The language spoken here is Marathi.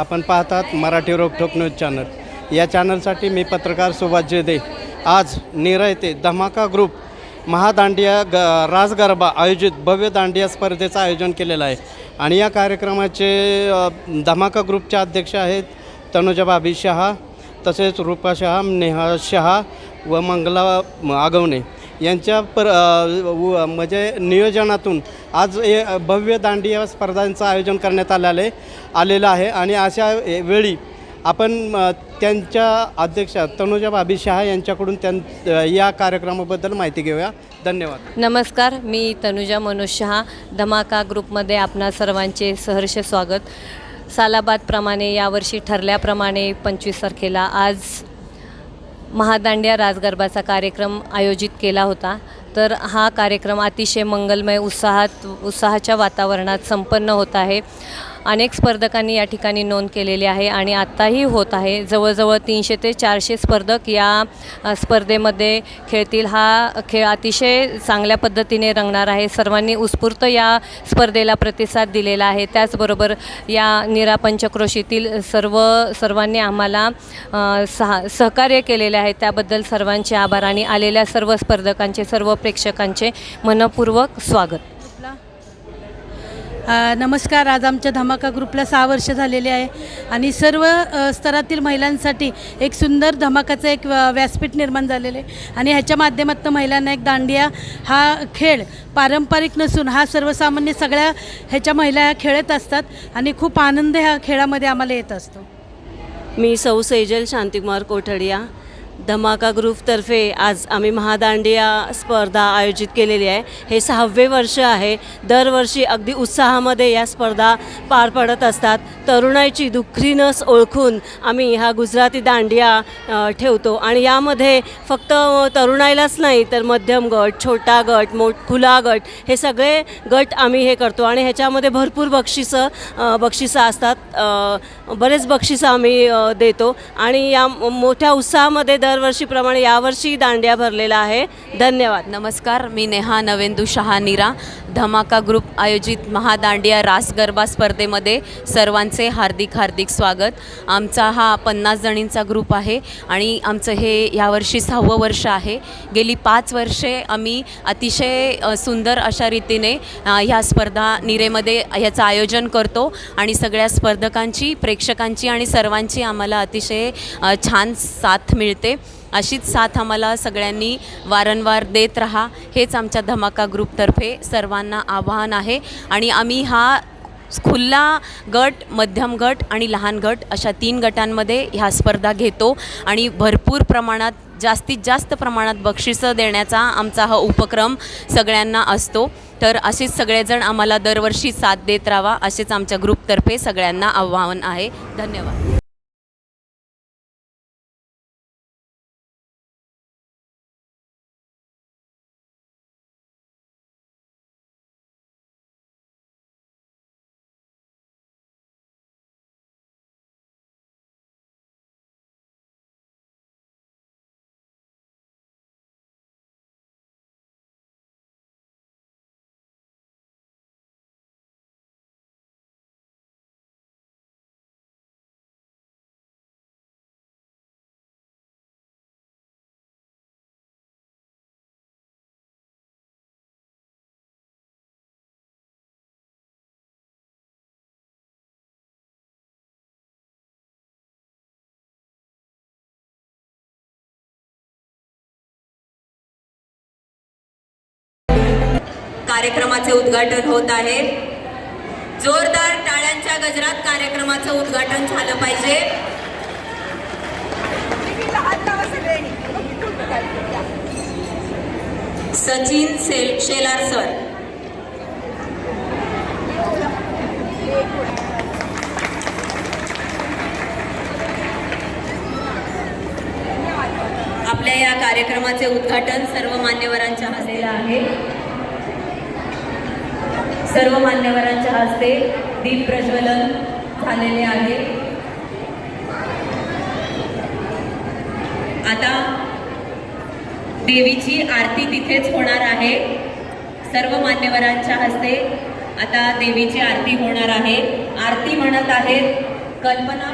आपण पाहतात मराठी रोकठोक न्यूज चॅनल. या चॅनलसाठी मी पत्रकार सुभाष जेदे. आज नीरा येथे धमाका ग्रुप महादांडिया ग रास गरबा आयोजित भव्य दांडिया स्पर्धेचं आयोजन केलेलं आहे. आणि या कार्यक्रमाचे धमाका ग्रुपचे अध्यक्ष आहेत तनुजा बाबी शहा तसेच रूपा शहा नेहा शहा व मंगला आगवणे. यांच्या पर व- म्हणजे नियोजनातून आज हे भव्य दांडिया स्पर्धांचं आयोजन करण्यात आलेलं आहे आलेलं आहे. आणि अशा वेळी आपण त्यांच्या अध्यक्षा तनुजा बाबी शहा यांच्याकडून त्यां या कार्यक्रमाबद्दल माहिती घेऊया. धन्यवाद. नमस्कार मी तनुजा मनोज शहा धमाका ग्रुपमध्ये आपणा सर्वांचे सहर्ष स्वागत. सालाबादप्रमाणे यावर्षी ठरल्याप्रमाणे पंचवीस तारखेला आज महादांड्या राजगरबाचा कार्यक्रम आयोजित केला होता. तर हा कार्यक्रम अतिशय मंगलमय उत्साहात उत्साहाच्या वातावरणात संपन्न होत आहे. अनेक स्पर्धकांनी या ठिकाणी नोंद केलेली आहे आणि आत्ताही होत आहे. जवळजवळ तीनशे ते चारशे स्पर्धक या स्पर्धेमध्ये खेळतील. हा खेळ अतिशय चांगल्या पद्धतीने रंगणार आहे. सर्वांनी उत्स्फूर्त या स्पर्धेला प्रतिसाद दिलेला आहे. त्याचबरोबर या निरा पंचक्रोशीतील सर्व सर्वांनी आम्हाला अ, सहा सहकार्य केलेले आहे. त्याबद्दल सर्वांचे आभार आणि आलेल्या सर्व स्पर्धकांचे सर्व प्रेक्षकांचे मनपूर्वक स्वागत. नमस्कार. आज आमच्या धमाका ग्रुपला सहा वर्ष झालेले आहे आणि सर्व स्तरातील महिलांसाठी एक सुंदर धमाकाचं एक व्यासपीठ निर्माण झालेलं आहे. आणि ह्याच्या माध्यमातून महिलांना एक दांडिया हा खेळ पारंपरिक नसून हा सर्वसामान्य सगळ्या ह्याच्या महिला ह्या खेळत असतात आणि खूप आनंद ह्या खेळामध्ये आम्हाला येत असतो. मी सौ सेजल शांतिकुमार कोठडिया. धमाका ग्रुपतर्फे आज आम्ही महादांडिया स्पर्धा आयोजित केलेली आहे. हे सहावे वर्ष आहे. दरवर्षी अगदी उत्साहामध्ये या स्पर्धा पार पडत असतात. तरुणाईची दुःखी नस ओळखून आम्ही हा गुजराती दांडिया ठेवतो. आणि यामध्ये फक्त तरुणाईलाच नाही तर मध्यम गट छोटा गट मोठ खुला गट हे सगळे गट आम्ही हे करतो. आणि ह्याच्यामध्ये भरपूर बक्षिसं बक्षिसं असतात. बरेच बक्षिसं आम्ही देतो. आणि या मोठ्या उत्साहामध्ये दरवर्षीप्रमाणे यावर्षी दांड्या भरलेला आहे. धन्यवाद. नमस्कार मी नेहा नवेंदू शहा निरा धमाका ग्रुप आयोजित महादांडिया रास गरबा स्पर्धेमध्ये सर्वांचे हार्दिक हार्दिक स्वागत. आमचा हा पन्नास जणींचा ग्रुप आहे आणि आमचं हे यावर्षी सहावं वर्ष आहे. गेली पाच वर्षे आम्ही अतिशय सुंदर अशा रीतीने ह्या स्पर्धा निरेमध्ये ह्याचं आयोजन करतो आणि सगळ्या स्पर्धकांची प्रेक्षकांची आणि सर्वांची आम्हाला अतिशय छान साथ मिळते. अशीच साथ आम्हाला सगळ्यांनी वारंवार देत राहा. हेच आमच्या धमाका ग्रुपतर्फे सर्वांना आवाहन आहे. आणि आम्ही हा खुल्ला गट मध्यम गट आणि लहान गट अशा तीन गटांमध्ये ह्या स्पर्धा घेतो. आणि भरपूर प्रमाणात जास्तीत जास्त प्रमाणात बक्षिसं देण्याचा आमचा हा उपक्रम सगळ्यांना असतो. तर असेच सगळेजण आम्हाला दरवर्षी साथ देत राहा असेच आमच्या ग्रुपतर्फे सगळ्यांना आव्हान आहे. धन्यवाद. कार्यक्रमाचे उद्घाटन होत आहे. जोरदार टाळ्यांच्या गजरात कार्यक्रमाचं उद्घाटन झालं पाहिजे. सचिन सेल शेलार सर. आपल्या या कार्यक्रमाचे उद्घाटन सर्व मान्यवरांच्या हस्ते आहे. सर्व मान्यवरांच्या हस्ते दीप प्रज्वलन झालेले आहे. आता देवीची आरती तिथेच होणार आहे. सर्व मान्यवरांच्या हस्ते आता देवीची आरती होणार आहे. आरती म्हणत आहेत कल्पना